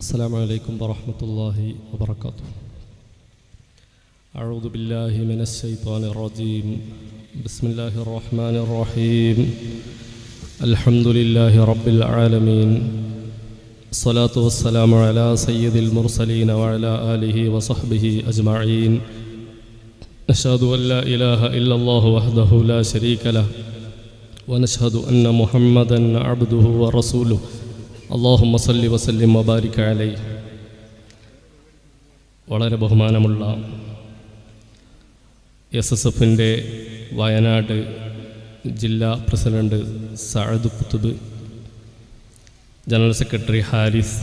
السلام عليكم ورحمة الله وبركاته. أعوذ بالله من الشيطان الرجيم. بسم الله الرحمن الرحيم. الحمد لله رب العالمين. الصلاة والسلام على سيد المرسلين وعلى آله وصحبه أجمعين. نشهد أن لا إله إلا الله وحده لا شريك له. ونشهد أن محمدا عبده ورسوله. അള്ളാഹു സല്ലി വസല്ലിം മബാരിക് വളരെ ബഹുമാനമുള്ള എസ് എസ് എഫിന്റെ വയനാട് ജില്ലാ president Saad Qutub general secretary Haris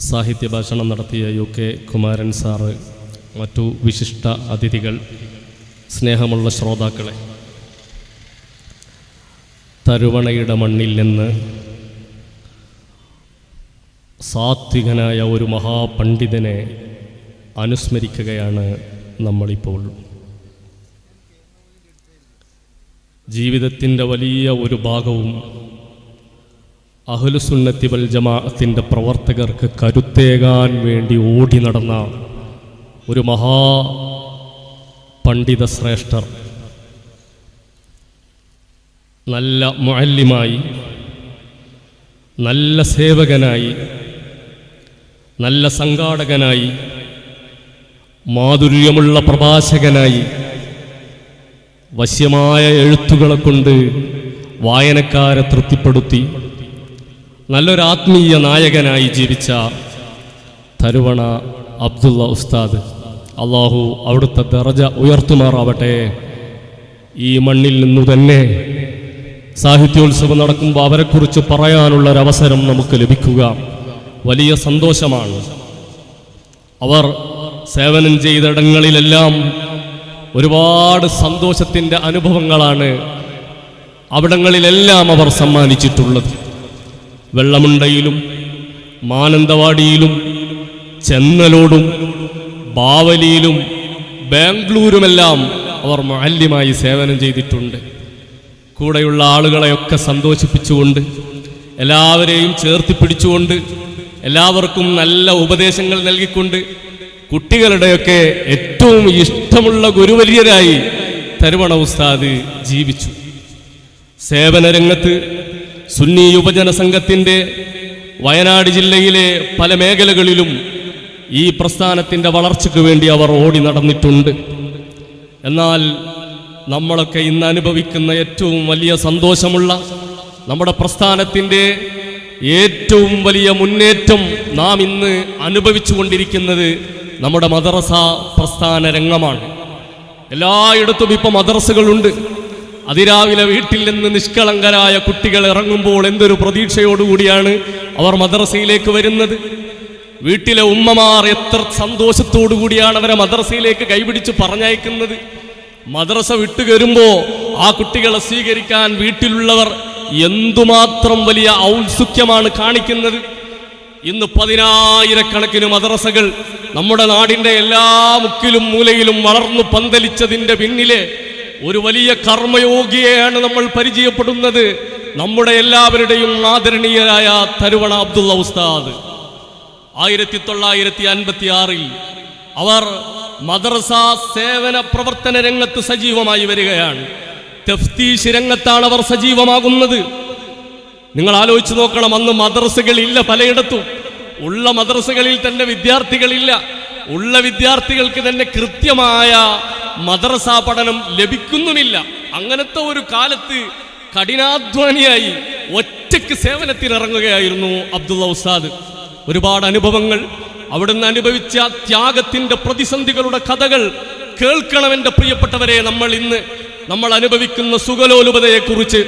സാഹിത്യ ഭാഷണം നടത്തിയ യു കെ കുമാരൻ സാറ് മറ്റു വിശിഷ്ട അതിഥികൾ സ്നേഹമുള്ള ശ്രോതാക്കളെ തരുവണയുടെ മണ്ണിൽ നിന്ന് സാത്വികനായ ഒരു മഹാപണ്ഡിതനെ അനുസ്മരിക്കുകയാണ് നമ്മളിപ്പോൾ. ജീവിതത്തിന്റെ വലിയ ഒരു ഭാഗവും അഹലുസുന്നത്തി വൽ ജമാഅത്തിന്റെ പ്രവർത്തകർക്ക് കരുത്തേകാൻ വേണ്ടി ഓടി നടന്ന ഒരു മഹാ പണ്ഡിത ശ്രേഷ്ഠർ നല്ല മുഅല്ലിമായി നല്ല സേവകനായി നല്ല സംഘാടകനായി മാധുര്യമുള്ള പ്രഭാഷകനായി വശ്യമായ എഴുത്തുകളെ കൊണ്ട് വായനക്കാരെ തൃപ്തിപ്പെടുത്തി നല്ലൊരാത്മീയ നായകനായി ജീവിച്ച തരുവണ അബ്ദുള്ള ഉസ്താദ്. അള്ളാഹു അവിടുത്തെ ദറജ ഉയർത്തുമാറാവട്ടെ. ഈ മണ്ണിൽ നിന്നു തന്നെ സാഹിത്യോത്സവം നടക്കുമ്പോൾ അവരെക്കുറിച്ച് പറയാനുള്ളൊരവസരം നമുക്ക് ലഭിക്കുക. വലിയ സന്തോഷമാണ്. അവർ സേവനം ചെയ്തിടങ്ങളിലെല്ലാം ഒരുപാട് സന്തോഷത്തിന്റെ അനുഭവങ്ങളാണ് അവിടങ്ങളിലെല്ലാം അവർ സമ്മാനിച്ചിട്ടുള്ളത്. വെള്ളമുണ്ടയിലും മാനന്തവാടിയിലും ചെന്നലോടും ബാവലിയിലും ബാംഗ്ലൂരുമെല്ലാം അവർ മാല്യമായി സേവനം ചെയ്തിട്ടുണ്ട്. കൂടെയുള്ള ആളുകളെയൊക്കെ സന്തോഷിപ്പിച്ചുകൊണ്ട് എല്ലാവരെയും ചേർത്തി പിടിച്ചുകൊണ്ട് എല്ലാവർക്കും നല്ല ഉപദേശങ്ങൾ നൽകിക്കൊണ്ട് കുട്ടികളുടെയൊക്കെ ഏറ്റവും ഇഷ്ടമുള്ള ഗുരുവര്യരായി തരുവണ ഉസ്താദ് ജീവിച്ചു. സേവന രംഗത്ത് സുന്നി യുവജന സംഘത്തിന്റെ വയനാട് ജില്ലയിലെ പല മേഖലകളിലും ഈ പ്രസ്ഥാനത്തിന്റെ വളർച്ചയ്ക്ക് വേണ്ടി അവർ ഓടി നടന്നിട്ടുണ്ട്. എന്നാൽ നമ്മളൊക്കെ ഇന്ന് അനുഭവിക്കുന്ന ഏറ്റവും വലിയ സന്തോഷമുള്ള നമ്മുടെ പ്രസ്ഥാനത്തിന്റെ ഏറ്റവും വലിയ മുന്നേറ്റം നാം ഇന്ന് അനുഭവിച്ചു കൊണ്ടിരിക്കുന്നത് നമ്മുടെ മദ്രസ പ്രസ്ഥാന രംഗമാണ്. എല്ലായിടത്തും ഇപ്പം മദ്രസകളുണ്ട്. അതിരാവിലെ വീട്ടിൽ നിന്ന് നിഷ്കളങ്കരായ കുട്ടികൾ ഇറങ്ങുമ്പോൾ എന്തൊരു പ്രതീക്ഷയോടുകൂടിയാണ് അവർ മദ്രസയിലേക്ക് വരുന്നത്. വീട്ടിലെ ഉമ്മമാർ എത്ര സന്തോഷത്തോടു കൂടിയാണ് അവരെ മദ്രസയിലേക്ക് കൈപിടിച്ച് പറഞ്ഞയക്കുന്നത്. മദ്രസ വിട്ടു കയറുമ്പോൾ ആ കുട്ടികളെ സ്വീകരിക്കാൻ വീട്ടിലുള്ളവർ എന്തുമാത്രം വലിയ ഔത്സുഖ്യമാണ് കാണിക്കുന്നത്? ഇന്ന് പതിനായിരക്കണക്കിന് മദ്രസകൾ നമ്മുടെ നാടിന്റെ എല്ലാ മുക്കിലും മൂലയിലും വളർന്നു പന്തലിച്ചതിന്റെ പിന്നിലെ ഒരു വലിയ കർമ്മയോഗിയെയാണ് നമ്മൾ പരിചയപ്പെടുന്നത്. നമ്മുടെ എല്ലാവരുടെയും ആദരണീയരായ തരുവണ അബ്ദുള്ള ഉസ്താദ്. ആയിരത്തി തൊള്ളായിരത്തി അൻപത്തി ആറിൽ അവർ മദ്രസ സേവന പ്രവർത്തന രംഗത്ത് സജീവമായി വരികയാണ്. തഫ്തീഷ് രംഗത്താണ് അവർ സജീവമാകുന്നത്. നിങ്ങൾ ആലോചിച്ച് നോക്കണം അന്ന് മദ്രസകളില്ല പലയിടത്തും. ഉള്ള മദ്രസകളിൽ തന്നെ വിദ്യാർത്ഥികളില്ല. ഉള്ള വിദ്യാർത്ഥികൾക്ക് തന്നെ കൃത്യമായ മദ്രസ പഠനം ലഭിക്കുന്നുമില്ല. അങ്ങനത്തെ ഒരു കാലത്ത് കഠിനാധ്വാനിയായി ഒറ്റയ്ക്ക് സേവനത്തിനിറങ്ങുകയായിരുന്നു അബ്ദുള്ള ഉസാദ് ഒരുപാട് അനുഭവങ്ങൾ അവിടുന്ന് അനുഭവിച്ച ത്യാഗത്തിന്റെ പ്രതിസന്ധികളുടെ കഥകൾ കേൾക്കണമെന്റെ പ്രിയപ്പെട്ടവരെ നമ്മൾ ഇന്ന് നമ്മൾ അനുഭവിക്കുന്ന സുഖലോലുപതയെക്കുറിച്ച്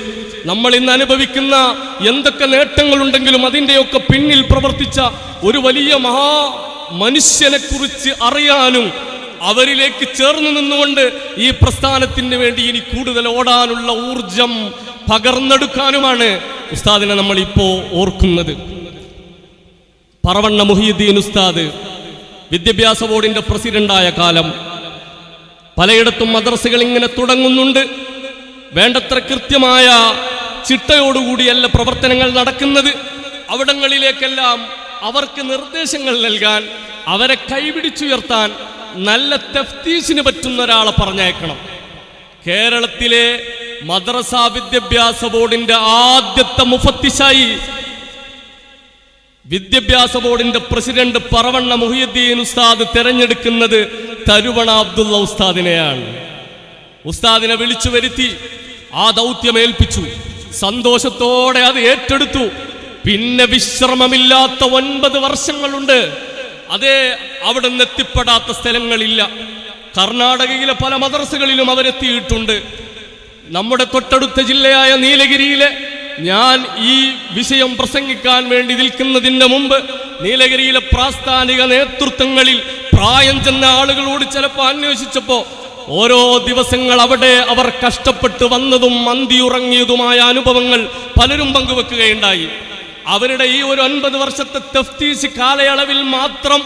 നമ്മൾ ഇന്ന് അനുഭവിക്കുന്ന എന്തൊക്കെ നേട്ടങ്ങളുണ്ടെങ്കിലും അതിന്റെയൊക്കെ പിന്നിൽ പ്രവർത്തിച്ച ഒരു വലിയ മഹാ മനുഷ്യനെ കുറിച്ച് അറിയാനും അവരിലേക്ക് ചേർന്ന് നിന്നുകൊണ്ട് ഈ പ്രസ്ഥാനത്തിന് വേണ്ടി ഇനി കൂടുതൽ ഓടാനുള്ള ഊർജം പകർന്നെടുക്കാനുമാണ് ഉസ്താദിനെ നമ്മൾ ഇപ്പോൾ ഓർക്കുന്നത്. പറവണ്ണ മുഹിയുദ്ദീൻ ഉസ്താദ് വിദ്യാഭ്യാസ ബോർഡിന്റെ പ്രസിഡന്റായ കാലം പലയിടത്തും മദ്രസകൾ ഇങ്ങനെ തുടങ്ങുന്നുണ്ട്. വേണ്ടത്ര കൃത്യമായ ചിട്ടയോടുകൂടിയല്ല പ്രവർത്തനങ്ങൾ നടക്കുന്നത്. അവിടങ്ങളിലേക്കെല്ലാം അവർക്ക് നിർദ്ദേശങ്ങൾ നൽകാൻ അവരെ കൈപിടിച്ചുയർത്താൻ നല്ല തെഫ്തീസിന് പറ്റുന്ന ഒരാളെ പറഞ്ഞയക്കണം. കേരളത്തിലെ മദ്രസ വിദ്യാഭ്യാസ ബോർഡിന്റെ ആദ്യത്തെ മുഫത്തിശായി വിദ്യാഭ്യാസ ബോർഡിന്റെ പ്രസിഡന്റ് പറവണ്ണ മുഹിയുദ്ദീൻ ഉസ്താദ് തെരഞ്ഞെടുക്കുന്നത് തരുവണ അബ്ദുള്ള ഉസ്താദിനെയാണ്. ഉസ്താദിനെ വിളിച്ചു വരുത്തി ആ ദൗത്യം ഏൽപ്പിച്ചു സന്തോഷത്തോടെ അത് ഏറ്റെടുത്തു. പിന്നെ വിശ്രമമില്ലാത്ത ഒൻപത് വർഷങ്ങളുണ്ട്. അതേ അവിടെ നിന്ന് എത്തിപ്പെടാത്ത സ്ഥലങ്ങളില്ല. കർണാടകയിലെ പല മദ്രസകളിലും അവരെത്തിയിട്ടുണ്ട്. നമ്മുടെ തൊട്ടടുത്ത ജില്ലയായ നീലഗിരിയിലെ ഞാൻ ഈ വിഷയം പ്രസംഗിക്കാൻ വേണ്ടി നിൽക്കുന്നതിന്റെ മുമ്പ് നീലഗിരിയിലെ പ്രാസ്ഥാനിക നേതൃത്വങ്ങളിൽ പ്രായം ചെന്ന ആളുകളോട് ചിലപ്പോൾ അന്വേഷിച്ചപ്പോ ഓരോ ദിവസങ്ങൾ അവിടെ അവർ കഷ്ടപ്പെട്ട് വന്നതും മന്തി ഉറങ്ങിയതുമായ അനുഭവങ്ങൾ പലരും പങ്കുവെക്കുകയുണ്ടായി. അവരുടെ ഈ ഒരു ഒൻപത് വർഷത്തെ തഫ്തീസ് കാലയളവിൽ മാത്രം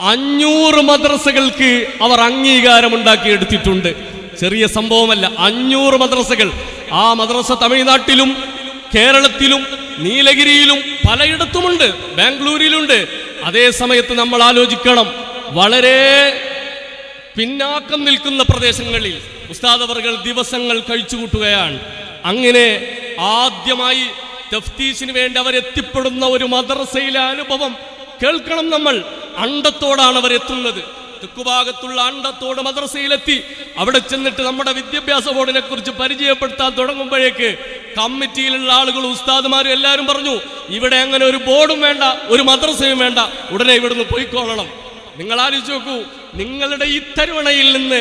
അഞ്ഞൂറ് മദ്രസകൾക്ക് അവർ അംഗീകാരം ഉണ്ടാക്കിയെടുത്തിട്ടുണ്ട് ചെറിയ സംഭവമല്ല അഞ്ഞൂറ് മദ്രസകൾ. ആ മദ്രസ തമിഴ്നാട്ടിലും കേരളത്തിലും നീലഗിരിയിലും പലയിടത്തുമുണ്ട് ബാംഗ്ലൂരിലുണ്ട്. അതേ സമയത്ത് നമ്മൾ ആലോചിക്കണം വളരെ പിന്നാക്കം നിൽക്കുന്ന പ്രദേശങ്ങളിൽ ഉസ്താദ് അവർകൾ ദിവസങ്ങൾ കഴിച്ചുകൂട്ടുകയാണ്. അങ്ങനെ ആദ്യമായി തഫ്തീഷിന് വേണ്ടി അവർ എത്തിപ്പെടുന്ന ഒരു മദ്രസയിലെ അനുഭവം കേൾക്കണം നമ്മൾ. അണ്ടത്തോടാണ് അവരെത്തുന്നത്. തെക്കുഭാഗത്തുള്ള അണ്ടത്തോട് മദ്രസയിലെത്തി. അവിടെ ചെന്നിട്ട് നമ്മുടെ വിദ്യാഭ്യാസ ബോർഡിനെ കുറിച്ച് പരിചയപ്പെടുത്താൻ തുടങ്ങുമ്പോഴേക്ക് കമ്മിറ്റിയിലുള്ള ആളുകൾ ഉസ്താദുമാരും എല്ലാവരും പറഞ്ഞു ഇവിടെ അങ്ങനെ ഒരു ബോർഡും വേണ്ട ഒരു മദ്രസയും വേണ്ട. ഉടനെ ഇവിടുന്ന് പോയിക്കോളണം. നിങ്ങൾ ആലോചിച്ച് നോക്കൂ. നിങ്ങളുടെ ഈ തരുവണയിൽ നിന്ന്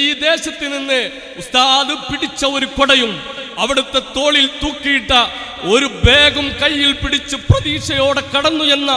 ഈ ദേശത്ത് നിന്ന് ഉസ്താദ് പിടിച്ച ഒരു കൊടയും അവിടുത്തെ തോളിൽ തൂക്കിയിട്ട ഒരു ബാഗും കയ്യിൽ പിടിച്ച് പ്രതീക്ഷയോടെ കടന്നു എന്ന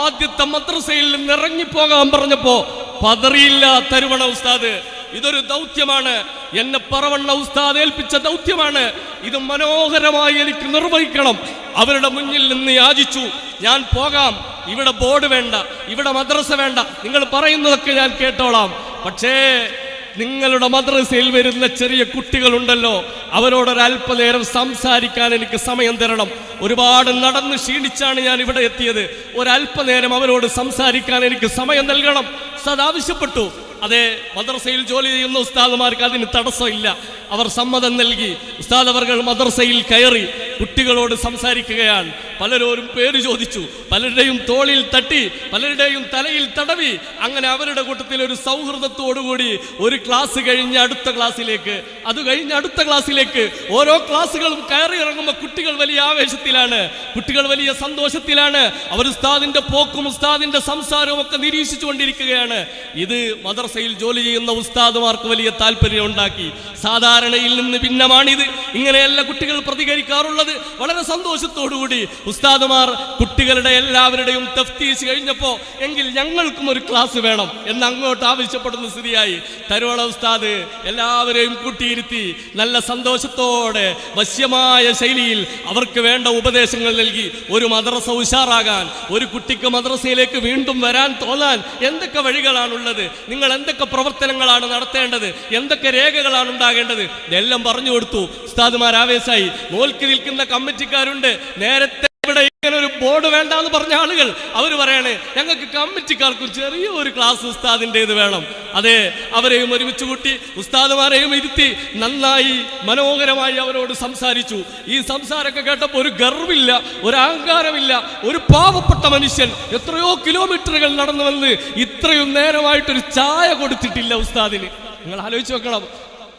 ആദ്യത്തെ മദ്രസയിൽ നിന്ന് ഇറങ്ങിപ്പോകാൻ പറഞ്ഞപ്പോ പതറിയില്ല തരുവണ ഉസ്താദ്. ഇതൊരു ദൗത്യമാണ്. എന്നെ പറവണ്ണ ഉസ്താദ് ഏൽപ്പിച്ച ദൗത്യമാണ്. ഇത് മനോഹരമായി എനിക്ക് നിർവഹിക്കണം. അവരുടെ മുന്നിൽ നിന്ന് യാചിച്ചു. ഞാൻ പോകാം. ഇവിടെ ബോർഡ് വേണ്ട. ഇവിടെ മദ്രസ വേണ്ട. നിങ്ങൾ പറയുന്നതൊക്കെ ഞാൻ കേട്ടോളാം. പക്ഷേ നിങ്ങളുടെ മദ്രസയിൽ വരുന്ന ചെറിയ കുട്ടികളുണ്ടല്ലോ അവരോടൊരല്പനേരം സംസാരിക്കാൻ എനിക്ക് സമയം തരണം. ഒരുപാട് നടന്ന് ക്ഷീണിച്ചാണ് ഞാൻ ഇവിടെ എത്തിയത്. ഒരല്പനേരം അവരോട് സംസാരിക്കാൻ എനിക്ക് സമയം നൽകണം. സദാ ആവശ്യപ്പെട്ടു. അതെ മദ്രസയിൽ ജോലി ചെയ്യുന്ന ഉസ്താദുമാർക്ക് അതിന് തടസ്സമില്ല. അവർ സമ്മതം നൽകി. ഉസ്താദ് അവർ മദ്രസയിൽ കയറി. കുട്ടികളോട് സംസാരിക്കുകയാണ്. പലരോരും പേര് ചോദിച്ചു. പലരുടെയും തോളിൽ തട്ടി പലരുടെയും തലയിൽ തടവി. അങ്ങനെ അവരുടെ കൂട്ടത്തിൽ ഒരു സൗഹൃദത്തോടുകൂടി ഒരു ക്ലാസ് കഴിഞ്ഞ് അടുത്ത ക്ലാസ്സിലേക്ക്. അത് കഴിഞ്ഞ് അടുത്ത ക്ലാസ്സിലേക്ക് ഓരോ ക്ലാസ്സുകളും കയറി ഇറങ്ങുമ്പോൾ കുട്ടികൾ വലിയ ആവേശത്തിലാണ്. കുട്ടികൾ വലിയ സന്തോഷത്തിലാണ്. അവർ ഉസ്താദിന്റെ പോക്കും ഉസ്താദിന്റെ സംസാരവും ഒക്കെ നിരീക്ഷിച്ചു കൊണ്ടിരിക്കുകയാണ് ഇത് മദർസയിൽ ജോലി ചെയ്യുന്ന ഉസ്താദുമാർക്ക് വലിയ താല്പര്യം ഉണ്ടാക്കി. സാധാരണയിൽ നിന്ന് ഭിന്നമാണിത്. ഇങ്ങനെയല്ല കുട്ടികൾ പ്രതികരിക്കാറുള്ളത്. വളരെ സന്തോഷത്തോടുകൂടി ഉസ്താദുമാർ കുട്ടികളുടെ എല്ലാവരുടെയും തഫ്തീസ് കഴിഞ്ഞപ്പോ എങ്കിൽ ഞങ്ങൾക്കും ഒരു ക്ലാസ് വേണം എന്ന് അങ്ങോട്ട് ആവശ്യപ്പെടുന്ന സ്ഥിതിയായി. തരുവള ഉസ്താദ് എല്ലാവരെയും കൂട്ടിയിരുത്തി നല്ല സന്തോഷത്തോടെ വശ്യമായ ശൈലിയിൽ അവർക്ക് വേണ്ട ഉപദേശങ്ങൾ നൽകി ഒരു മദ്രസ ഉഷാറാകാൻ ഒരു കുട്ടിക്ക് മദ്രസയിലേക്ക് വീണ്ടും വരാൻ തോന്നാൻ എന്തൊക്കെ വഴികളാണുള്ളത് നിങ്ങൾ എന്തൊക്കെ പ്രവർത്തനങ്ങളാണ് നടത്തേണ്ടത് എന്തൊക്കെ രേഖകളാണ് ഉണ്ടാകേണ്ടത് എല്ലാം പറഞ്ഞു കൊടുത്തു. ഉസ്താദുമാർ ആവേശായി. നോൽക്കി നിൽക്കുന്ന കമ്മിറ്റിക്കാരുണ്ട്. നേരത്തെ ഇവിടെ ഇങ്ങനെ ഒരു ബോർഡ് വേണ്ട എന്ന് പറഞ്ഞ ആളുകൾ അവർ പറയണേ ഞങ്ങൾക്ക് കമ്മിറ്റിക്കാർക്കും ചെറിയ ഒരു ക്ലാസ് ഉസ്താദിന്റെത് വേണം. അതെ അവരെയും ഒരുമിച്ച് കൂട്ടി ഉസ്താദുമാരെയും ഇരുത്തി നന്നായി മനോഹരമായി അവരോട് സംസാരിച്ചു. ഈ സംസാരമൊക്കെ കേട്ടപ്പോൾ ഒരു ഗർവില്ല ഒരു അഹങ്കാരമില്ല ഒരു പാവപ്പെട്ട മനുഷ്യൻ എത്രയോ കിലോമീറ്ററുകൾ നടന്നു വന്ന് ഇത്രയും നേരമായിട്ടൊരു ചായ കൊടുത്തിട്ടില്ല ഉസ്താദിന്. നിങ്ങൾ ആലോചിച്ച് നോക്കണം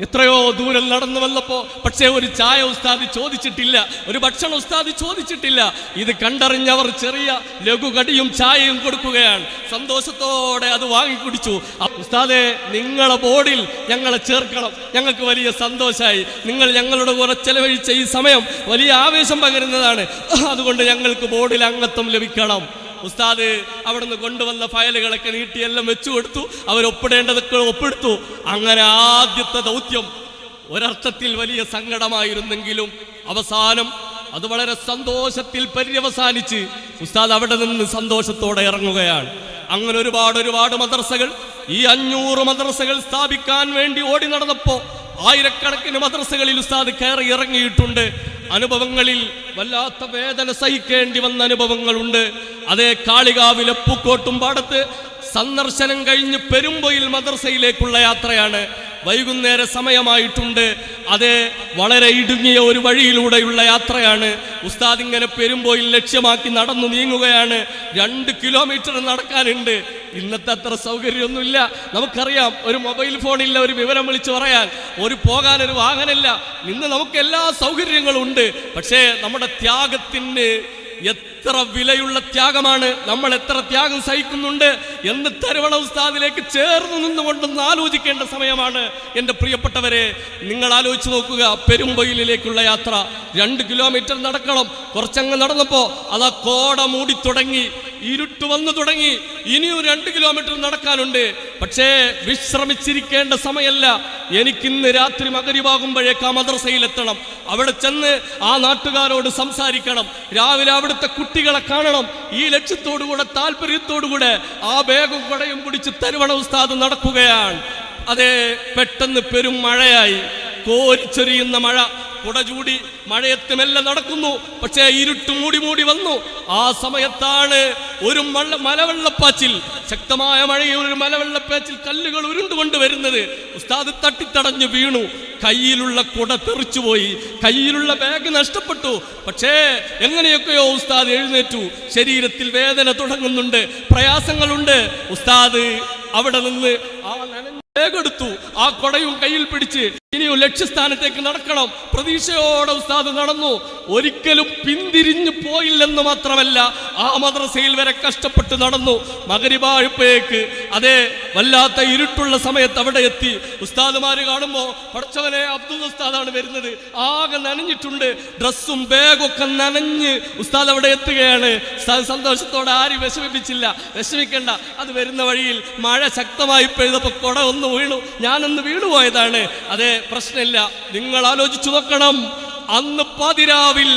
എത്രയോ ദൂരം നടന്നു വന്നപ്പോ പക്ഷേ ഒരു ചായ ഉസ്താദി ചോദിച്ചിട്ടില്ല ഒരു ഭക്ഷണം ഉസ്താദി ചോദിച്ചിട്ടില്ല. ഇത് കണ്ടറിഞ്ഞവർ ചെറിയ ലഘുകടിയും ചായയും കൊടുക്കുകയാണ്. സന്തോഷത്തോടെ അത് വാങ്ങിക്കുടിച്ചു ഉസ്താദെ നിങ്ങളെ ബോർഡിൽ ഞങ്ങളെ ചേർക്കണം. ഞങ്ങൾക്ക് വലിയ സന്തോഷമായി നിങ്ങൾ ഞങ്ങളുടെ കൂടെ ചെലവഴിച്ച ഈ സമയം വലിയ ആവേശം പകരുന്നതാണ്. അതുകൊണ്ട് ഞങ്ങൾക്ക് ബോർഡിൽ അംഗത്വം ലഭിക്കണം. ഉസ്താദ് അവിടുന്ന് കൊണ്ടുവന്ന ഫയലുകളൊക്കെ നീട്ടി എല്ലാം വെച്ചു കൊടുത്തു. അവർ ഒപ്പിടേണ്ടതൊക്കെ ഒപ്പിടുത്തു. അങ്ങനെ ആദ്യത്തെ ദൗത്യം ഒരർത്ഥത്തിൽ വലിയ സങ്കടമായിരുന്നെങ്കിലും അവസാനം അത് വളരെ സന്തോഷത്തിൽ പര്യവസാനിച്ച് ഉസ്താദ് അവിടെ നിന്ന് സന്തോഷത്തോടെ ഇറങ്ങുകയാണ്. അങ്ങനെ ഒരുപാട് ഒരുപാട് മദ്രസകൾ ഈ അഞ്ഞൂറ് മദ്രസകൾ സ്ഥാപിക്കാൻ വേണ്ടി ഓടി നടന്നപ്പോ ആയിരക്കണക്കിന് മദ്രസകളിൽ ഉസ്താദ് കയറി ഇറങ്ങിയിട്ടുണ്ട്. അനുഭവങ്ങളിൽ വല്ലാത്ത വേദന സഹിക്കേണ്ടി വന്ന അനുഭവങ്ങളുണ്ട്. അതേ കാളികാവിലെ പൂക്കോട്ടും പാടത്ത് സന്ദർശനം കഴിഞ്ഞ് പെരുമ്പൊയിൽ മദ്രസയിലേക്കുള്ള യാത്രയാണ്. വൈകുന്നേര സമയമായിട്ടുണ്ട്. അത് വളരെ ഇടുങ്ങിയ ഒരു വഴിയിലൂടെയുള്ള യാത്രയാണ്. ഉസ്താദ് ഇങ്ങനെ പെരുമ്പോയിൽ ലക്ഷ്യമാക്കി നടന്നു നീങ്ങുകയാണ്. രണ്ട് കിലോമീറ്റർ നടക്കാനുണ്ട്. ഇന്നത്തെ അത്ര സൗകര്യമൊന്നുമില്ല. നമുക്കറിയാം ഒരു മൊബൈൽ ഫോണില്ല ഒരു വിവരം വിളിച്ചു പറയാൻ. ഒരു പോകാൻ ഒരു വാഹനമില്ല. ഇന്ന് നമുക്ക് എല്ലാ സൗകര്യങ്ങളും ഉണ്ട്. പക്ഷേ നമ്മുടെ ത്യാഗത്തിന് എത്ര വിലയുള്ള ത്യാഗമാണ് നമ്മൾ എത്ര ത്യാഗം സഹിക്കുന്നുണ്ട് എന്ന് തരുവള ഉസ്താദിലേക്ക് ചേർന്ന് നിന്നുകൊണ്ട് ആലോചിക്കേണ്ട സമയമാണ്. എന്റെ പ്രിയപ്പെട്ടവരെ നിങ്ങൾ ആലോചിച്ച് നോക്കുക പെരുമ്പൊയിലിലേക്കുള്ള യാത്ര രണ്ട് കിലോമീറ്റർ നടക്കണം. കുറച്ചങ്ങ് നടന്നപ്പോൾ അതാ കോട മൂടി തുടങ്ങി. ഇരുട്ട് വന്നു തുടങ്ങി. ഇനിയും രണ്ട് കിലോമീറ്റർ നടക്കാനുണ്ട്. പക്ഷേ വിശ്രമിച്ചിരിക്കേണ്ട സമയമല്ല. എനിക്കിന്ന് രാത്രി മകരിവാകുമ്പോഴേക്ക് ആ മദ്രസയിലെത്തണം. അവിടെ ചെന്ന് ആ നാട്ടുകാരോട് സംസാരിക്കണം. രാവിലെ അവിടുത്തെ കുട്ടികളെ കാണണം. ഈ ലക്ഷ്യത്തോടുകൂടെ താല്പര്യത്തോടുകൂടെ ആ ബാഗും കുടയും പിടിച്ച് തരുവണ ഉസ്താദ് നടക്കുകയാണ്. അതെ പെട്ടെന്ന് പെരും മഴയായി. കോരിച്ചൊരിയുന്ന മഴ. കുട ചൂടി മഴയത്ത് മെല്ലെ നടക്കുന്നു. പക്ഷേ ഇരുട്ട് മൂടി മൂടി വന്നു. ആ സമയത്താണ് ഒരു മഴ മലവെള്ളപ്പാച്ചിൽ ശക്തമായ മഴയിൽ ഒരു മലവെള്ളപ്പാച്ചിൽ കല്ലുകൾ ഉരുണ്ടുകൊണ്ട് വരുന്നത്. ഉസ്താദ് തട്ടിത്തടഞ്ഞു വീണു. കയ്യിലുള്ള കുട തെറിച്ചുപോയി കയ്യിലുള്ള ബാഗ് നഷ്ടപ്പെട്ടു. പക്ഷേ എങ്ങനെയൊക്കെയോ ഉസ്താദ് എഴുന്നേറ്റു. ശരീരത്തിൽ വേദന തുടങ്ങുന്നുണ്ട്. പ്രയാസങ്ങളുണ്ട്. ഉസ്താദ് അവിടെ നിന്ന് ആ നനഞ്ഞ ബാഗ് എടുത്തു. ആ കൊടയും കയ്യിൽ പിടിച്ച് ഇനിയും ലക്ഷ്യസ്ഥാനത്തേക്ക് നടക്കണം. പ്രതീക്ഷയോടെ ഉസ്താദ് നടന്നു. ഒരിക്കലും പിന്തിരിഞ്ഞു പോയില്ലെന്ന് മാത്രമല്ല ആ മദ്രസയിൽ വരെ കഷ്ടപ്പെട്ട് നടന്നു. മകരിവാഴ്പേക്ക് അതെ വല്ലാത്ത ഇരുട്ടുള്ള സമയത്ത് അവിടെ എത്തി. ഉസ്താദുമാര് കാണുമ്പോ പഠിച്ചവനെ അബ്ദുൽ ഉസ്താദാണ് വരുന്നത്. ആകെ നനഞ്ഞിട്ടുണ്ട്. ഡ്രസ്സും ബാഗൊക്കെ നനഞ്ഞ് ഉസ്താദ് അവിടെ എത്തുകയാണ്. സന്തോഷത്തോടെ ആരും വിഷമിപ്പിച്ചില്ല. വിഷമിക്കണ്ട. അത് വരുന്ന വഴിയിൽ മഴ ശക്തമായി പെയ്തപ്പോ കൊട ഒന്ന് വീണു. ഞാനൊന്ന് വീണുപോയതാണ്. അതെ പ്രശ്നമില്ല. നിങ്ങൾ ആലോചിച്ചു നോക്കണം. അന്ന് പതിരാവിൽ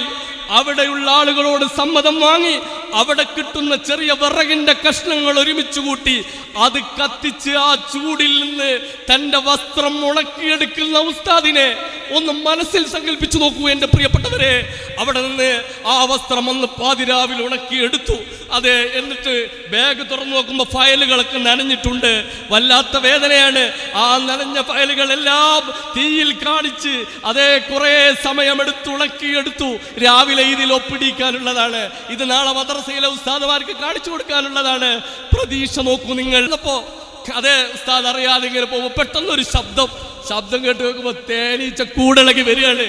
അവിടെയുള്ള ആളുകളോട് സമ്മതം വാങ്ങി അവിടെ കിട്ടുന്ന ചെറിയ വിറകിന്റെ കഷ്ണങ്ങൾ ഒരുമിച്ച് കൂട്ടി അത് കത്തിച്ച് ആ ചൂടിൽ നിന്ന് തന്റെ വസ്ത്രം ഉണക്കിയെടുക്കുന്ന ഉസ്താദിനെ ഒന്ന് മനസ്സിൽ സങ്കല്പിച്ചു നോക്കൂ എന്റെ പ്രിയപ്പെട്ടവരെ. അവിടെ നിന്ന് ആ വസ്ത്രം ഒന്ന് പാതിരാവിൽ ഉണക്കിയെടുത്തു. അതെ എന്നിട്ട് ബാഗ് തുറന്നു നോക്കുമ്പോൾ ഫയലുകളൊക്കെ നനഞ്ഞിട്ടുണ്ട്. വല്ലാത്ത വേദനയാണ്. ആ നനഞ്ഞ ഫയലുകളെല്ലാം തീയിൽ കാണിച്ച് അതേ കുറേ സമയമെടുത്ത് ഉണക്കിയെടുത്തു. രാവിലെ ഇതിൽ ഒപ്പിടിക്കാനുള്ളതാണ്. ഇത് നാളെ മദ്രസയിലെ ഉസ്താദമാർക്ക് കാണിച്ചു കൊടുക്കാനുള്ളതാണ്. പ്രതീക്ഷ നോക്കൂ നിങ്ങൾ. അപ്പോ അതെ ഉസ്താദ് അറിയാതെ ഇങ്ങനെ പെട്ടെന്ന് ഒരു ശബ്ദം. ശബ്ദം കേട്ട് നോക്കുമ്പോ തേനീച്ച കൂടിളകി വരികയാണ്.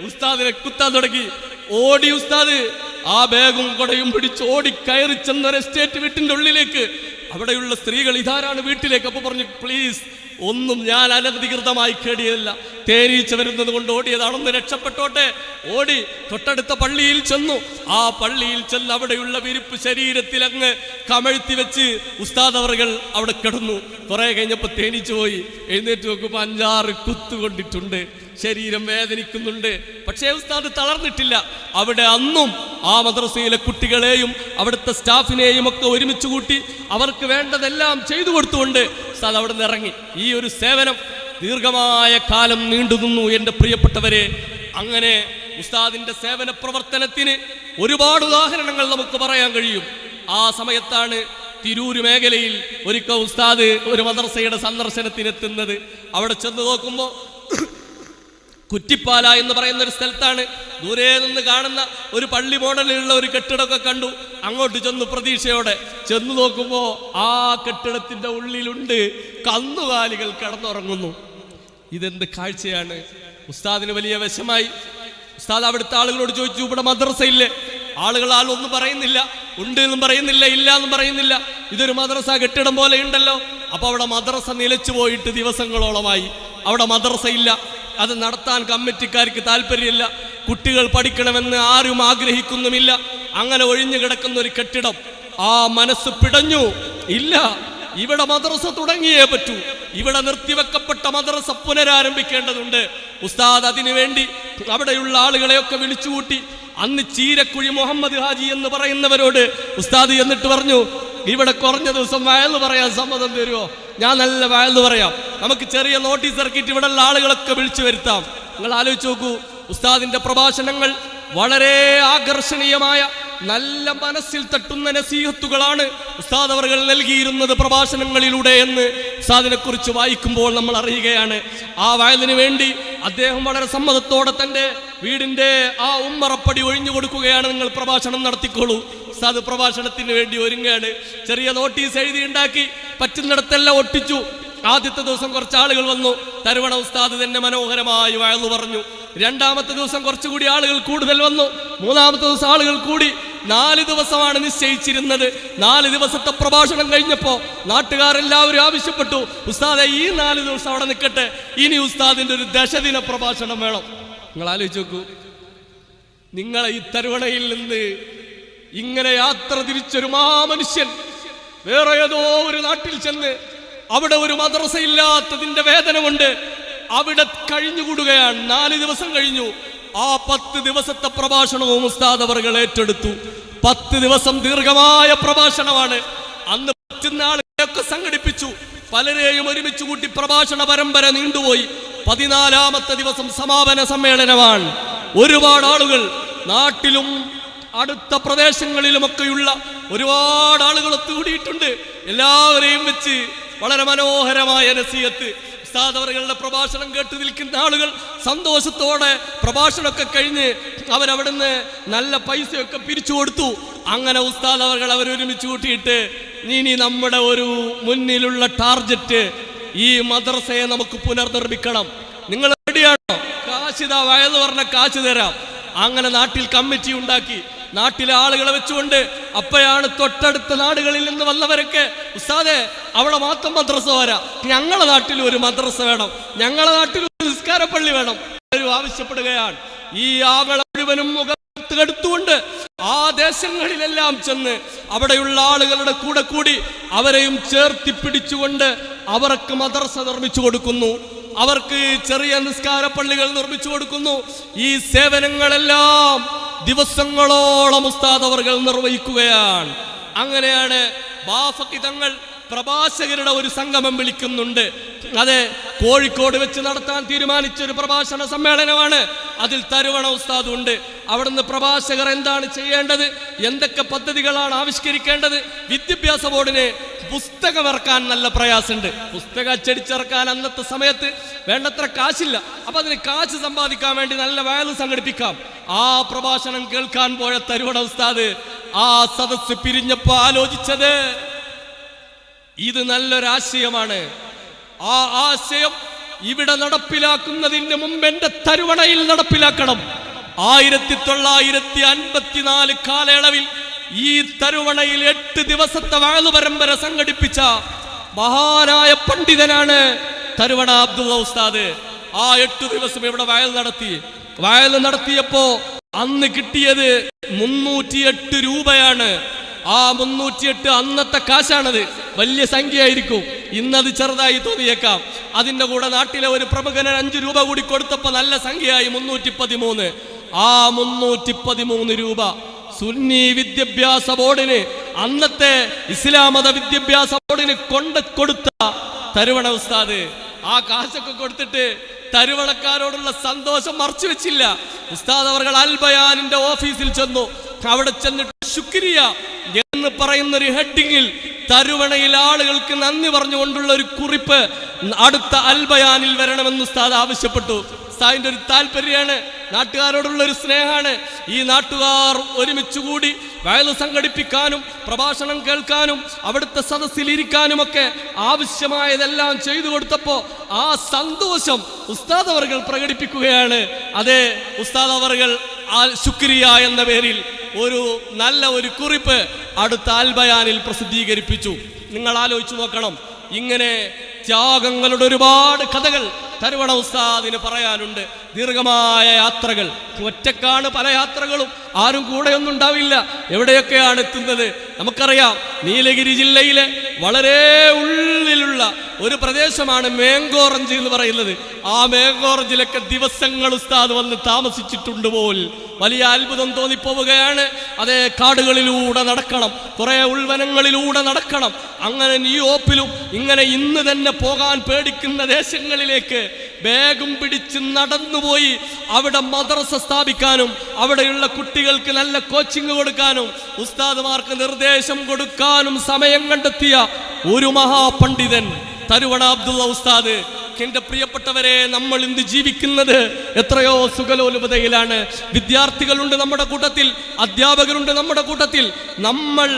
ഉസ്താദിനെ കുത്താൻ തുടങ്ങി. ഓടി ഉസ്താദ് ആ ബാഗും കൊടയും പിടിച്ച് ഓടി കയറി ചെന്നൊരു എസ്റ്റേറ്റ് വീട്ടിന്റെ ഉള്ളിലേക്ക്. അവിടെയുള്ള സ്ത്രീകൾ ഇതാരാണ് വീട്ടിലേക്ക്? അപ്പൊ പറഞ്ഞു പ്ലീസ് ഒന്നും ഞാൻ അനധികൃതമായി കേടിയതല്ല. തേനീച്ച വരുന്നത് കൊണ്ട് ഓടിയതാണെന്ന് രക്ഷപ്പെട്ടോട്ടെ. ഓടി തൊട്ടടുത്ത പള്ളിയിൽ ചെന്നു. ആ പള്ളിയിൽ ചെന്ന് അവിടെയുള്ള വിരിപ്പ് ശരീരത്തിൽ അങ്ങ് കമഴ്ത്തി വെച്ച് ഉസ്താദ് അവറുകൾ അവിടെ കിടന്നു. കുറെ കഴിഞ്ഞപ്പോൾ തേനീച്ച പോയി. എഴുന്നേറ്റ് നോക്കുമ്പോൾ അഞ്ചാറ് കുത്തുകൊണ്ടിട്ടുണ്ട് ശരീരം വേദനിക്കുന്നുണ്ട്. പക്ഷേ ഉസ്താദ് തളർന്നിട്ടില്ല. അവിടെ അന്നും ആ മദ്രസയിലെ കുട്ടികളെയും അവിടുത്തെ സ്റ്റാഫിനെയും ഒക്കെ ഒരുമിച്ച് കൂട്ടി അവർക്ക് വേണ്ടതെല്ലാം ചെയ്തു കൊടുത്തുകൊണ്ട് ഉസ്താദ് അവിടെ നിന്ന് ഇറങ്ങി. ഈ ഒരു സേവനം ദീർഘമായ കാലം നീണ്ടു നിന്നു എന്റെ പ്രിയപ്പെട്ടവരെ. അങ്ങനെ ഉസ്താദിന്റെ സേവന പ്രവർത്തനത്തിന് ഒരുപാട് ഉദാഹരണങ്ങൾ നമുക്ക് പറയാൻ കഴിയും. ആ സമയത്താണ് തിരൂര് മേഖലയിൽ ഒരിക്കൽ ഉസ്താദ് ഒരു മദ്രസയുടെ സന്ദർശനത്തിനെത്തുന്നത്. അവിടെ ചെന്ന് നോക്കുമ്പോൾ കുറ്റിപ്പാല എന്ന് പറയുന്ന ഒരു സ്ഥലത്താണ് ദൂരെ നിന്ന് കാണുന്ന ഒരു പള്ളി മോഡലിലുള്ള ഒരു കെട്ടിടമൊക്കെ കണ്ടു. അങ്ങോട്ട് ചെന്നു പ്രതീക്ഷയോടെ. ചെന്നു നോക്കുമ്പോൾ ആ കെട്ടിടത്തിന്റെ ഉള്ളിലുണ്ട് കന്നുകാലികൾ കിടന്നുറങ്ങുന്നു. ഇതെന്ത് കാഴ്ചയാണ്? ഉസ്താദിന് വലിയ വശമായി ഉസ്താദ് അവിടുത്തെ ആളുകളോട് ചോദിച്ചു ഇവിടെ മദ്രസയില്ലേ? ആളുകൾ ആൾ ഒന്നും പറയുന്നില്ല. ഉണ്ട് എന്നും പറയുന്നില്ല ഇല്ല എന്നും പറയുന്നില്ല. ഇതൊരു മദ്രസ കെട്ടിടം പോലെ ഉണ്ടല്ലോ. അപ്പൊ അവിടെ മദ്രസ നിലച്ചു പോയിട്ട് ദിവസങ്ങളോളമായി. അവിടെ മദ്രസ ഇല്ല അത് നടത്താൻ കമ്മിറ്റിക്കാർക്ക് താല്പര്യമില്ല. കുട്ടികൾ പഠിക്കണമെന്ന് ആരും ആഗ്രഹിക്കുന്നുമില്ല. അങ്ങനെ ഒഴിഞ്ഞു കിടക്കുന്ന ഒരു കെട്ടിടം ആ മനസ്സ് പിടഞ്ഞു. ഇല്ല ഇവിടെ മദ്രസ തുടങ്ങിയേ പറ്റൂ. ഇവിടെ നിർത്തിവെക്കപ്പെട്ട മദ്രസ പുനരാരംഭിക്കേണ്ടതുണ്ട്. ഉസ്താദ് അതിനുവേണ്ടി അവിടെയുള്ള ആളുകളെയൊക്കെ വിളിച്ചുകൂട്ടി അന്ന് ചീരക്കുഴി മുഹമ്മദ് ഹാജി എന്ന് പറയുന്നവരോട് ഉസ്താദ് എന്നിട്ട് പറഞ്ഞു ഇവിടെ കുറഞ്ഞ ദിവസം വയൽ പറയാൻ സമ്മതം തരുമോ ഞാൻ നല്ല വായെന്ന് പറയാം. നമുക്ക് ചെറിയ നോട്ടീസ് ഇറക്കിയിട്ട് ഇവിടെ ഉള്ള ആളുകളൊക്കെ വിളിച്ചു വരുത്താം. നിങ്ങൾ ആലോചിച്ച് നോക്കൂ ഉസ്താദിന്റെ പ്രഭാഷണങ്ങൾ വളരെ ആകർഷണീയമായ നല്ല മനസ്സിൽ തട്ടുന്ന നസീഹത്തുകളാണ് ഉസ്താദ് അവർ നൽകിയിരുന്നത് പ്രഭാഷണങ്ങളിലൂടെ എന്ന് ഉസ്താദിനെ കുറിച്ച് വായിക്കുമ്പോൾ നമ്മൾ അറിയുകയാണ്. ആ വയലിന് വേണ്ടി അദ്ദേഹം വളരെ സമ്മതത്തോടെ തന്റെ വീടിന്റെ ആ ഉമ്മറപ്പടി ഒഴിഞ്ഞു കൊടുക്കുകയാണ് നിങ്ങൾ പ്രഭാഷണം നടത്തിക്കോളൂ. ഉസ്താദ് പ്രഭാഷണത്തിന് വേണ്ടി ഒരുങ്ങുകയാണ് ചെറിയ നോട്ടീസ് എഴുതി ഉണ്ടാക്കി പറ്റുന്നിടത്തെല്ലാം ഒട്ടിച്ചു. ആദ്യത്തെ ദിവസം കുറച്ച് ആളുകൾ വന്നു. തരുവണ ഉസ്താദ് തന്നെ മനോഹരമായി വയലു പറഞ്ഞു. രണ്ടാമത്തെ ദിവസം കുറച്ചുകൂടി ആളുകൾ കൂടുതൽ വന്നു. മൂന്നാമത്തെ ദിവസം ആളുകൾ കൂടി നാല് ദിവസമാണ് നിശ്ചയിച്ചിരുന്നത്. നാല് ദിവസത്തെ പ്രഭാഷണം കഴിഞ്ഞപ്പോ നാട്ടുകാരെല്ലാവരും ആവശ്യപ്പെട്ടു ഉസ്താദെ ഈ നാല് ദിവസം അവിടെ നിൽക്കട്ടെ. ഇനി ഉസ്താദിന്റെ ഒരു ദശദിന പ്രഭാഷണം വേണം. നിങ്ങൾ ആലോചിച്ചു നോക്കൂ. നിങ്ങളെ ഈ തരുവണയിൽ നിന്ന് ഇങ്ങനെ യാത്ര തിരിച്ചൊരു മാമനുഷ്യൻ വേറെ ഏതോ ഒരു നാട്ടിൽ ചെന്ന് അവിടെ ഒരു മദ്രസ ഇല്ലാത്തതിന്റെ വേദന കൊണ്ട് അവിടെ കഴിഞ്ഞുകൂടുകയാണ്. നാല് ദിവസം കഴിഞ്ഞു. ആ പത്ത് ദിവസത്തെ പ്രഭാഷണവും ഉസ്താദ് അവർ ഏറ്റെടുത്തു. പത്ത് ദിവസം ദീർഘമായ പ്രഭാഷണമാണ്. അന്ന് പറ്റുന്ന ആളുകളെയൊക്കെ സംഘടിപ്പിച്ചു. പലരെയും ഒരുമിച്ച് കൂട്ടി പ്രഭാഷണ പരമ്പര നീണ്ടുപോയി. പതിനാലാമത്തെ ദിവസം സമാപന സമ്മേളനമാണ്. ഒരുപാട് ആളുകൾ നാട്ടിലും അടുത്ത പ്രദേശങ്ങളിലുമൊക്കെയുള്ള ഒരുപാട് ആളുകൾ ഒത്തുകൂടിയിട്ടുണ്ട്. എല്ലാവരെയും വെച്ച് വളരെ മനോഹരമായ നസീയത്ത് ഉസ്താദവറുകളുടെ പ്രഭാഷണം കേട്ട് നിൽക്കുന്ന ആളുകൾ സന്തോഷത്തോടെ പ്രഭാഷണമൊക്കെ കഴിഞ്ഞ് അവരവിടുന്ന് നല്ല പൈസയൊക്കെ പിരിച്ചു കൊടുത്തു. അങ്ങനെ ഉസ്താദ് അവർ അവരൊരുമിച്ച് കൂട്ടിയിട്ട് ഇനി നമ്മുടെ ഒരു മുന്നിലുള്ള ടാർജറ്റ് ഈ മദ്രസയെ നമുക്ക് പുനർനിർമ്മിക്കണം. നിങ്ങൾ റെഡിയാണോ? കാശിതാ വയന്ന് പറഞ്ഞ കാശ് തരാം. അങ്ങനെ നാട്ടിൽ കമ്മിറ്റി ഉണ്ടാക്കി. നാട്ടിലെ ആളുകളെ വെച്ചുകൊണ്ട് അപ്പയാണ് തൊട്ടടുത്ത നാടുകളിൽ നിന്ന് വന്നവരൊക്കെ ഉസ്താദെ അവിടെ മാത്രം മദ്രസ വരാ. ഞങ്ങളെ നാട്ടിൽ ഒരു മദ്രസ വേണം. ഞങ്ങളെ നാട്ടിൽ ഒരു നിസ്കാരപ്പള്ളി വേണം. ആവശ്യപ്പെടുകയാണ്. ഈ ആവള മുഴുവനും മുഖത്തെടുത്തുകൊണ്ട് ആ ദേശങ്ങളിലെല്ലാം ചെന്ന് അവിടെയുള്ള ആളുകളുടെ കൂടെ കൂടി അവരെയും ചേർത്തി പിടിച്ചുകൊണ്ട് അവർക്ക് മദ്രസ നിർമ്മിച്ചു കൊടുക്കുന്നു. അവർക്ക് ചെറിയ നിസ്കാര പള്ളികൾ നിർമ്മിച്ചു കൊടുക്കുന്നു. ഈ സേവനങ്ങളെല്ലാം ദിവസങ്ങളോളം ഉസ്താദ് അവർ നിർവഹിക്കുകയാണ്. അങ്ങനെയാണ് ബാഫക്കി തങ്ങൾ പ്രഭാഷകരുടെ ഒരു സംഗമം വിളിക്കുന്നുണ്ട്. അതെ കോഴിക്കോട് വെച്ച് നടത്താൻ തീരുമാനിച്ച ഒരു പ്രഭാഷണ സമ്മേളനമാണ്. അതിൽ തരുവണ ഉസ്താദ് ഉണ്ട്. അവിടുന്ന് പ്രഭാഷകർ എന്താണ് ചെയ്യേണ്ടത്? എന്തൊക്കെ പദ്ധതികളാണ് ആവിഷ്കരിക്കേണ്ടത്? വിദ്യാഭ്യാസ ബോർഡിന് പുസ്തകം ഇറക്കാൻ നല്ല പ്രയാസമുണ്ട്. പുസ്തകം അച്ചടിച്ചിറക്കാൻ അന്നത്തെ സമയത്ത് വേണ്ടത്ര കാശില്ല. അപ്പൊ അതിന് കാശ് സമ്പാദിക്കാൻ വേണ്ടി നല്ല വയൽ സംഘടിപ്പിക്കാം. ആ പ്രഭാഷണം കേൾക്കാൻ പോയ തരുവണ ഉസ്താദ്. ആ സദസ് പിരിഞ്ഞപ്പോ ആലോചിച്ചത് ഇത് നല്ലൊരാശയമാണ്. ആ ആശയം ഇവിടെ നടപ്പിലാക്കുന്നതിന് മുമ്പ് എന്റെ തരുവണയിൽ നടപ്പിലാക്കണം. ആയിരത്തി തൊള്ളായിരത്തി അൻപത്തിനാല് കാലയളവിൽ ഈ തരുവണയിൽ എട്ട് ദിവസത്തെ വാഴു പരമ്പര സംഘടിപ്പിച്ച മഹാനായ പണ്ഡിതനാണ് തരുവണ അബ്ദുള്ള ഉസ്താദ്. ആ എട്ടു ദിവസം ഇവിടെ വയൽ നടത്തി. വയൽ നടത്തിയപ്പോ അന്ന് കിട്ടിയത് മുന്നൂറ്റിയെട്ട് രൂപയാണ്. ആ മുന്നൂറ്റിയെട്ട് അന്നത്തെ കാശാണത്. വലിയ സംഖ്യയായിരിക്കും. ഇന്നത് ചെറുതായി തോന്നിയേക്കാം. അതിന്റെ കൂടെ നാട്ടിലെ ഒരു പ്രമുഖന് അഞ്ചു രൂപ കൂടി കൊടുത്തപ്പോ നല്ല സംഖ്യയായി മുന്നൂറ്റി പതിമൂന്ന് ആ മുന്നൂറ്റി പതിമൂന്ന് രൂപ സുന്നി വിദ്യാഭ്യാസ ബോർഡിന് അന്നത്തെ ഇസ്ലാമത വിദ്യാഭ്യാസ ബോർഡിന് കൊണ്ട് കൊടുത്ത തരുവണ ഉസ്താദ്. ആ കാശൊക്കെ കൊടുത്തിട്ട് തരുവളക്കാരോടുള്ള സന്തോഷം മറച്ചു വെച്ചില്ല. ഉസ്താദ് അവർ അൽബയാനിന്റെ ഓഫീസിൽ ചെന്നു. അവിടെ ചെന്നിട്ട് ശുക്രിയ എന്ന് പറയുന്ന ഒരു ഹെഡിങ്ങിൽ തരുവണയിൽ ആളുകൾക്ക് നന്ദി പറഞ്ഞുകൊണ്ടുള്ള ഒരു കുറിപ്പ് അടുത്ത അൽബയാനിൽ വരണമെന്ന് ഉസ്താദ് ആവശ്യപ്പെട്ടു. ഉസ്താദിന്റെ ഒരു താല്പര്യമാണ് നാട്ടുകാരോടുള്ള ഒരു സ്നേഹമാണ്. ഈ നാട്ടുകാർ ഒരുമിച്ച് കൂടി വയൽ സംഘടിപ്പിക്കാനും പ്രഭാഷണം കേൾക്കാനും അവിടുത്തെ സദസ്സിലിരിക്കാനും ഇരിക്കാനുമൊക്കെ ആവശ്യമായതെല്ലാം ചെയ്തു കൊടുത്തപ്പോൾ ആ സന്തോഷം ഉസ്താദ് അവർകൾ പ്രകടിപ്പിക്കുകയാണ്. അതെ ഉസ്താദ് അവർകൾ ശുക്രിയ എന്ന പേരിൽ ഒരു നല്ല ഒരു കുറിപ്പ് അടുത്ത ആൽബയാനിൽ പ്രസിദ്ധീകരിപ്പിച്ചു. നിങ്ങൾ ആലോചിച്ചു നോക്കണം ഇങ്ങനെ ത്യാഗങ്ങളുടെ ഒരുപാട് കഥകൾ തരുവണ ഉസ്താദിന് പറയാനുണ്ട്. ദീർഘമായ യാത്രകൾ. ഒറ്റക്കാണ് പല യാത്രകളും. ആരും കൂടെയൊന്നും ഉണ്ടാവില്ല. എവിടെയൊക്കെയാണ് എത്തുന്നത്? നമുക്കറിയാം. നീലഗിരി ജില്ലയിലെ വളരെ ഉള്ളിലുള്ള ഒരു പ്രദേശമാണ് മേങ്കോറഞ്ച് എന്ന് പറയുന്നത്. ആ മേങ്കോറഞ്ചിലൊക്കെ ദിവസങ്ങൾ ഉസ്താദ് വന്ന് താമസിച്ചിട്ടുണ്ട് പോൽ. വലിയ അത്ഭുതം തോന്നിപ്പോവുകയാണ്. അതേ കാടുകളിലൂടെ നടക്കണം. കുറെ ഉൾവനങ്ങളിലൂടെ നടക്കണം. അങ്ങനെ ന്യൂയോപ്പിലും ഇങ്ങനെ ഇന്ന് തന്നെ പോകാൻ പേടിക്കുന്ന ദേശങ്ങളിലേക്ക് ബാഗും പിടിച്ച് നടന്നുപോയി അവിടെ മദ്രസ സ്ഥാപിക്കാനും അവിടെയുള്ള കുട്ടികൾക്ക് നല്ല കോച്ചിങ് കൊടുക്കാനും ഉസ്താദുമാർക്ക് നിർദ്ദേശം കൊടുക്കാനും സമയം കണ്ടെത്തിയ ഒരു മഹാപണ്ഡിതൻ തരുവണ അബ്ദുള്ള ഉസ്താദ്. എന്റെ പ്രിയപ്പെട്ടവരെ നമ്മൾ ഇന്ന് ജീവിക്കുന്നത് എത്രയോ സുഖലോലുപതയിലാണ്. വിദ്യാർത്ഥികളുണ്ട് നമ്മുടെ കൂട്ടത്തിൽ അധ്യാപകരുണ്ട് നമ്മുടെ കൂട്ടത്തിൽ. നമ്മൾ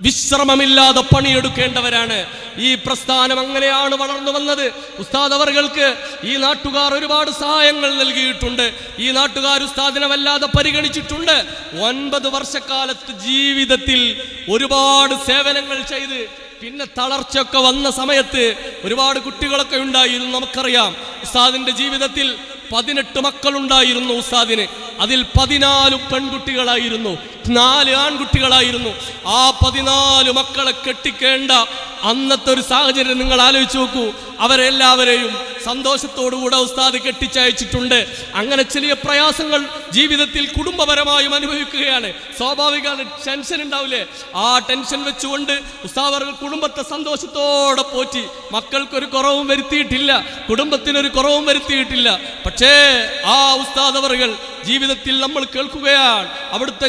വിശ്രമമില്ലാതെ പണിയെടുക്കേണ്ടവരാണ്. ഈ പ്രസ്ഥാനം അങ്ങനെയാണ് വളർന്നു വന്നത്. ഉസ്താദ് അവർക്ക് ഈ നാട്ടുകാർ ഒരുപാട് സഹായങ്ങൾ നൽകിയിട്ടുണ്ട്. ഈ നാട്ടുകാർ ഉസ്താദിനെ വല്ലാതെ പരിഗണിച്ചിട്ടുണ്ട്. ഒൻപത് വർഷക്കാലത്ത് ജീവിതത്തിൽ ഒരുപാട് സേവനങ്ങൾ ചെയ്ത് പിന്നെ തളർച്ചയൊക്കെ വന്ന സമയത്ത് ഒരുപാട് കുട്ടികളൊക്കെ ഉണ്ടായിരുന്നു നമുക്കറിയാം. ഉസ്താദിന്റെ ജീവിതത്തിൽ പതിനെട്ട് മക്കളുണ്ടായിരുന്നു ഉസ്താദിന്. അതിൽ പതിനാല് പെൺകുട്ടികളായിരുന്നു. നാല് ആൺകുട്ടികളായിരുന്നു. ആ പതിനാല് മക്കളെ കെട്ടിക്കേണ്ട അന്നത്തെ ഒരു സാഹചര്യം നിങ്ങൾ ആലോചിച്ച് നോക്കൂ. അവരെല്ലാവരെയും സന്തോഷത്തോടുകൂടെ ഉസ്താദ് കെട്ടിച്ചയച്ചിട്ടുണ്ട്. അങ്ങനെ ചെറിയ പ്രയാസങ്ങൾ ജീവിതത്തിൽ കുടുംബപരമായും അനുഭവിക്കുകയാണ്. സ്വാഭാവികമാണ് ടെൻഷൻ ഉണ്ടാവില്ലേ? ആ ടെൻഷൻ വെച്ചുകൊണ്ട് ഉസ്താദ് കുടുംബത്തെ സന്തോഷത്തോടെ പോറ്റി. മക്കൾക്കൊരു കുറവും വരുത്തിയിട്ടില്ല കുടുംബത്തിനൊരു കുറവും വരുത്തിയിട്ടില്ല. പക്ഷേ ആ ഉസ്താദ് അവർ ജീവിതത്തിൽ നമ്മൾ കേൾക്കുകയാണ്. അവിടുത്തെ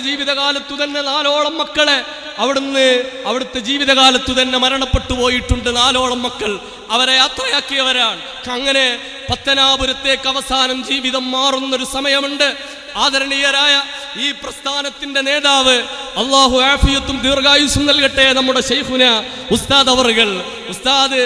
ജീവിതകാലത്തു തന്നെ നാലോളം മക്കളെ അവിടുന്ന് അവിടുത്തെ ജീവിതകാലത്തു തന്നെ മരണപ്പെട്ടു പോയിട്ടുണ്ട് നാലോളം മക്കൾ. അവരെ യാത്രയാക്കിയവരാണ്. അങ്ങനെ പത്തനാപുരത്തേക്ക് അവസാനം ജീവിതം മാറുന്നൊരു സമയമുണ്ട്. ആദരണീയരായ ഈ പ്രസ്ഥാനത്തിന്റെ നേതാവ് അള്ളാഹു ആഫിയത്തും ദീർഘായുസും നൽകട്ടെ നമ്മുടെ ഷെയ്ഫുന ഉസ്താദ് അവറുകൾ. ഉസ്താദ്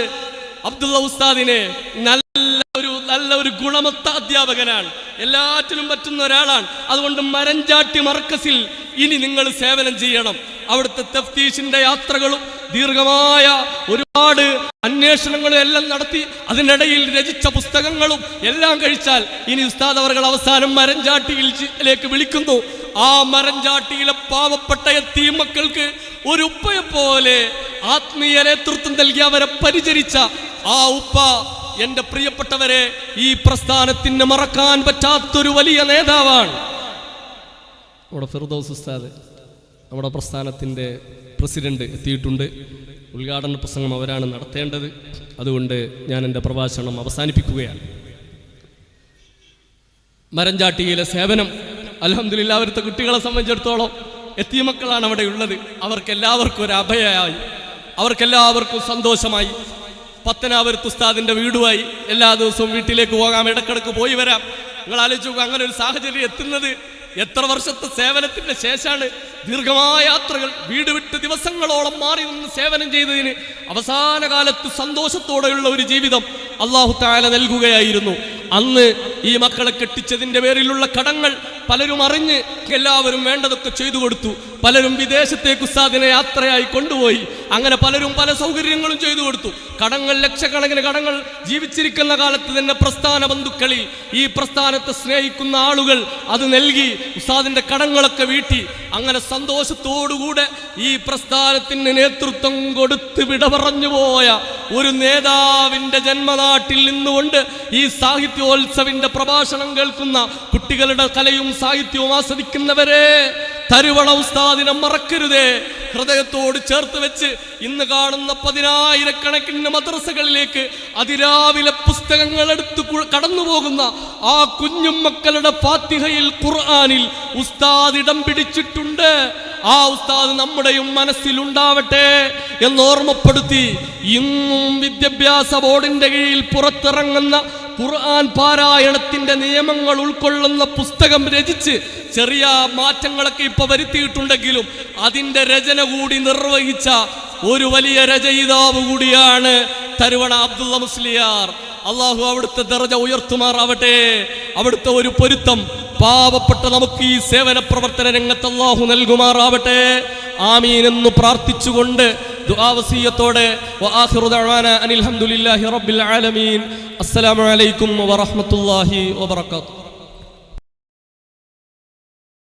അബ്ദുള്ള ഉസ്താദിനെ നല്ല ഒരു നല്ല ഒരു ഗുണമത്ത അധ്യാപകനാണ്. എല്ലാറ്റിനും പറ്റുന്ന ഒരാളാണ്. അതുകൊണ്ട് മരഞ്ചാട്ടി മർക്കസിൽ ഇനി നിങ്ങൾ സേവനം ചെയ്യണം. അവിടുത്തെ തഫ്തീഷിന്റെ യാത്രകളും ദീർഘമായ ഒരുപാട് അന്വേഷണങ്ങളും എല്ലാം നടത്തി അതിനിടയിൽ രചിച്ച പുസ്തകങ്ങളും എല്ലാം കഴിച്ചാൽ ഇനി ഉസ്താദ് അവർ അവസാനം മരഞ്ചാട്ടിയിലേക്ക് വിളിക്കുന്നു. ആ മരഞ്ചാട്ടിയിലെ പാവപ്പെട്ട എത്തി മക്കൾക്ക് ഒരു ഉപ്പയെ പോലെ ആത്മീയ നേതൃത്വം നൽകി അവരെ പരിചരിച്ച ആ ഉപ്പ എന്റെ പ്രിയപ്പെട്ടവരെ ഈ പ്രസ്ഥാനത്തിന് മറക്കാൻ പറ്റാത്തൊരു വലിയ നേതാവാണ്. നമ്മുടെ ഫിർദൌസ് ഉസ്താദ് നമ്മുടെ പ്രസ്ഥാനത്തിന്റെ പ്രസിഡന്റ് എത്തിയിട്ടുണ്ട്. ഉദ്ഘാടന പ്രസംഗം അവരാണ് നടത്തേണ്ടത്. അതുകൊണ്ട് ഞാൻ എന്റെ പ്രഭാഷണം അവസാനിപ്പിക്കുകയാണ്. മരഞ്ചാട്ടിയിലെ സേവനം അലഹമില്ല അവിടുത്തെ കുട്ടികളെ സംബന്ധിച്ചിടത്തോളം എത്തിയ മക്കളാണ് അവിടെ ഉള്ളത്. അവർക്കെല്ലാവർക്കും ഒരു അഭയമായി അവർക്കെല്ലാവർക്കും സന്തോഷമായി. പത്തനാപുരത്ത് ഉസ്താദിന്റെ വീടുമായി എല്ലാ ദിവസവും വീട്ടിലേക്ക് പോകാം ഇടക്കിടക്ക് പോയി വരാം. നിങ്ങൾ ആലോചിച്ച് നോക്കുക അങ്ങനെ ഒരു സാഹചര്യം എത്തുന്നത് എത്ര വർഷത്തെ സേവനത്തിന്റെ ശേഷമാണ്. ദീർഘമായ യാത്രകൾ വീട് വിട്ട് ദിവസങ്ങളോളം മാറി നിന്ന് സേവനം ചെയ്തതിന് അവസാന കാലത്ത് സന്തോഷത്തോടെയുള്ള ഒരു ജീവിതം അള്ളാഹു താല നൽകുകയായിരുന്നു. അന്ന് ഈ മക്കളെ കെട്ടിച്ചതിന്റെ പേരിലുള്ള കടങ്ങൾ പലരും അറിഞ്ഞ് എല്ലാവരും വേണ്ടതൊക്കെ ചെയ്തു കൊടുത്തു. പലരും വിദേശത്തേക്ക് ഉസ്താദിനെ യാത്രയായി കൊണ്ടുപോയി. അങ്ങനെ പലരും പല സൗകര്യങ്ങളും ചെയ്തു കൊടുത്തു. കടങ്ങൾ ലക്ഷക്കണക്കിന് കടങ്ങൾ ജീവിച്ചിരിക്കുന്ന കാലത്ത് തന്നെ പ്രസ്ഥാന ബന്ധുക്കളിൽ ഈ പ്രസ്ഥാനത്തെ സ്നേഹിക്കുന്ന ആളുകൾ അത് നൽകി ഉസ്താദിന്റെ കടങ്ങളൊക്കെ വീട്ടി. അങ്ങനെ സന്തോഷത്തോടുകൂടെ ഈ പ്രസ്ഥാനത്തിന് നേതൃത്വം കൊടുത്ത് വിട പറഞ്ഞു പോയ ഒരു നേതാവിന്റെ ജന്മനാട്ടിൽ നിന്നുകൊണ്ട് ഈ സാഹിത്യോത്സവിന്റെ പ്രഭാഷണം കേൾക്കുന്ന കുട്ടികളുടെ കലയും സാഹിത്യവും ആസ്വദിക്കുന്നവരെ തരുവള ഉസ്താദിനെ മറക്കരുതേ. ഹൃദയത്തോട് ചേർത്ത് വെച്ച് ഇന്ന് കാണുന്ന പതിനായിരക്കണക്കിന് മദ്രസകളിലേക്ക് അതിരാവിലെ പുസ്തകങ്ങൾ എടുത്ത് കടന്നു പോകുന്ന ആ കുഞ്ഞും മക്കളുടെ ഫാത്തിഹയിൽ ഖുർആാനിൽ ഉസ്താദ് ഇടം പിടിച്ചിട്ടുണ്ട്. ആ ഉസ്താദ് നമ്മുടെയും മനസ്സിലുണ്ടാവട്ടെ എന്ന് ഓർമ്മപ്പെടുത്തി ഇന്നും വിദ്യാഭ്യാസ ബോർഡിന്റെ കീഴിൽ പുറത്തിറങ്ങുന്ന ഖുർആൻ പാരായണത്തിന്റെ നിയമങ്ങൾ ഉൾക്കൊള്ളുന്ന പുസ്തകം രചിച്ച് ചെറിയ മാറ്റങ്ങളൊക്കെ ഇപ്പൊ വരുത്തിയിട്ടുണ്ടെങ്കിലും അതിന്റെ രചന കൂടി നിർവഹിച്ച ഒരു വലിയ രചയിതാവ് കൂടിയാണ് തരുവണ അബ്ദുള്ള മുസ്ലിയാർ. അള്ളാഹു അവിടുത്തെ ദർജ ഉയർത്തുമാറാവട്ടെ. അവിടുത്തെ ഒരു പൊരുത്തം പാവപ്പെട്ട നമുക്ക് ഈ സേവന പ്രവർത്തന രംഗത്ത് അള്ളാഹു നൽകുമാറാവട്ടെ. ആമീൻ എന്ന് പ്രാർത്ഥിച്ചുകൊണ്ട് ദുആവസീയത്തോടെ വആഖിറു ദഅവാന അനിൽ ഹംദുലില്ലാഹി റബ്ബിൽ ആലമീൻ. അസ്സലാമു അലൈക്കും വറഹ്മത്തുള്ളാഹി വബറകാതുഹു.